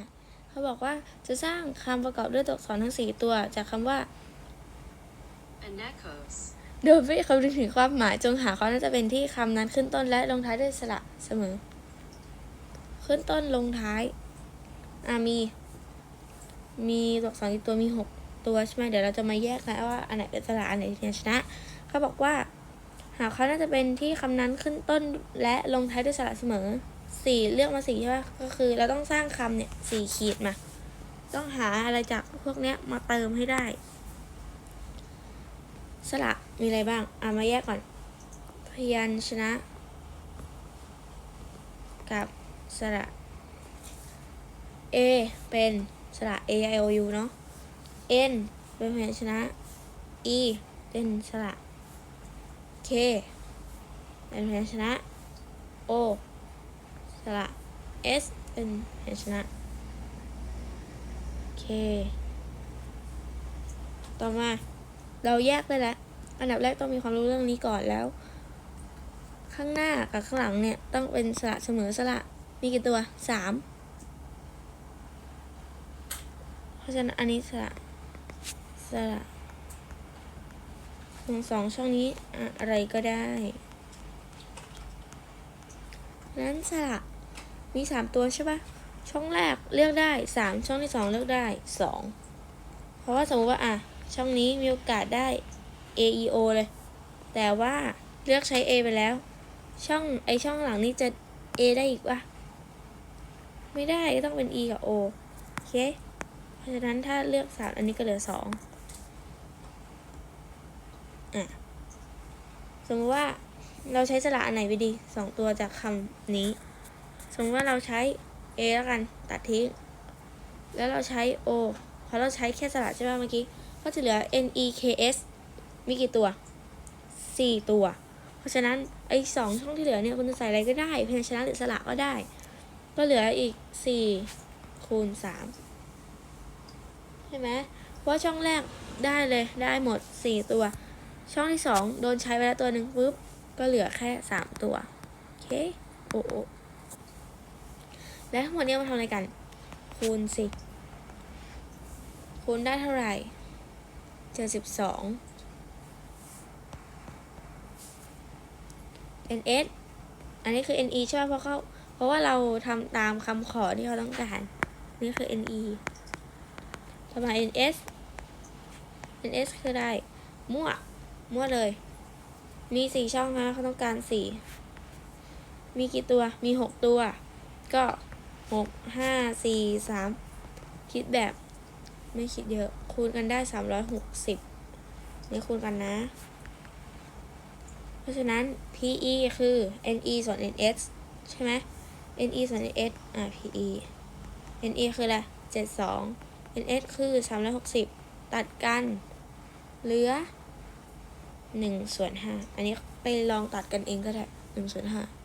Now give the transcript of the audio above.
อะเขาบอกว่าจะสร้างคำประกอบด้วยตัวอักษรทั้งสี่ตัว จากคำว่า Anekos. โดยไม่คำนึงถึงความหมายจงหาความน่าจะเป็นที่คำนั้นขึ้นต้นและลงท้ายด้วยสระเสมอ ขึ้นต้นลงท้าย อ่ามี มีตัวอักษรกี่ตัวมีหกตัวใช่ไหมเดี๋ยวเราจะมาแยกนะว่าอันไหนเป็นสระอันไหนเป็นชนะเขาบอกว่า หาความน่าจะเป็นที่คำนั้นขึ้นต้นและลงท้ายด้วยสระเสมอ สี่เลือกมาสี่ใช่ปะก็คือเราต้องสร้างคำเนี่ยสี่ขีดมา ต้องหาอะไรจากพวกเนี้ยมาเติมให้ได้ สระมีอะไรบ้างอะมาแยกก่อน พยัญชนะ กับสระ A เป็นสระ A I O U เนาะ N เป็นพยัญชนะ E เป็นสระ K เป็นพยัญชนะ O สระ S เป็นพยัญชนะ K ต่อมาเราแยกได้แล้ว อันดับแรกต้องมีความรู้เรื่องนี้ก่อนแล้ว ข้างหน้ากับข้างหลังเนี่ย ต้องเป็นสระเสมอสระ มีกี่ตัวสามเพราะฉะนั้นอันนี้สระสระตรงสองช่องนี้อะไรก็ได้ นั้นสระ มีสามตัวใช่ปะช่องแรกเลือกได้สามช่องที่สองเลือกได้สองเพราะว่าสมมติว่าอะช่องนี้มีโอกาสได้ A E O เลย แต่ว่าเลือกใช้ A ไปแล้ว ช่องไอช่องหลังนี้จะ A ได้อีกวะไม่ได้ก็ต้องเป็น E กับ O โอเค เพราะฉะนั้นถ้าเลือกสามอันนี้ก็เหลือสองอะสมมติว่าเราใช้สระอันไหนไปดีสองตัวจากคำนี้ สมมติว่าเราใช้ A แล้วกันตัดทิ้ง แล้วเราใช้ O เพราะเราใช้แค่สระใช่ไหมเมื่อกี้ ก็จะเหลือ N E K S มีกี่ตัวสี่ตัว เพราะฉะนั้นไอ้สองช่องที่เหลือเนี่ยคุณจะใส่อะไรก็ได้พยัญชนะหรือสระก็ได้ ก็เหลืออีกสี่คูณสามใช่ไหมเพราะว่าช่องแรกได้เลยได้หมดสี่ตัว ช่องที่สองโดนใช้ไปแล้วตัวหนึ่งปุ๊บ ก็เหลือแค่สามตัว โอเค โอ้ แล้วทั้งหมดนี้มาทำอะไรกัน คูณสิ คูณได้เท่าไหร่เจ็ดสิบสอง ns อันนี้คือ ne ใช่ไหมเพราะเขาเพราะว่าเราทำตามคำขอที่เขาต้องการ นี่คือ ne ต่อมา ns ns คือได้ มั่ว มั่วเลย มีสี่ช่องนะเขาต้องการสี่ มีกี่ตัว มีหกตัว ก็ หกห้าสี่สามคิดแบบไม่คิดเยอะ คูณกันได้สามร้อยหกสิบนี่คูณกันนะ เพราะฉะนั้น PE คือ NE ส่วน NS ใช่ไหม NE ส่วน NS อ่า PE NE คืออะไร72 NS คือ360ตัดกัน เหลือ1ส่วน5อันนี้ไปลองตัดกันเองก็ได้1ส่วน5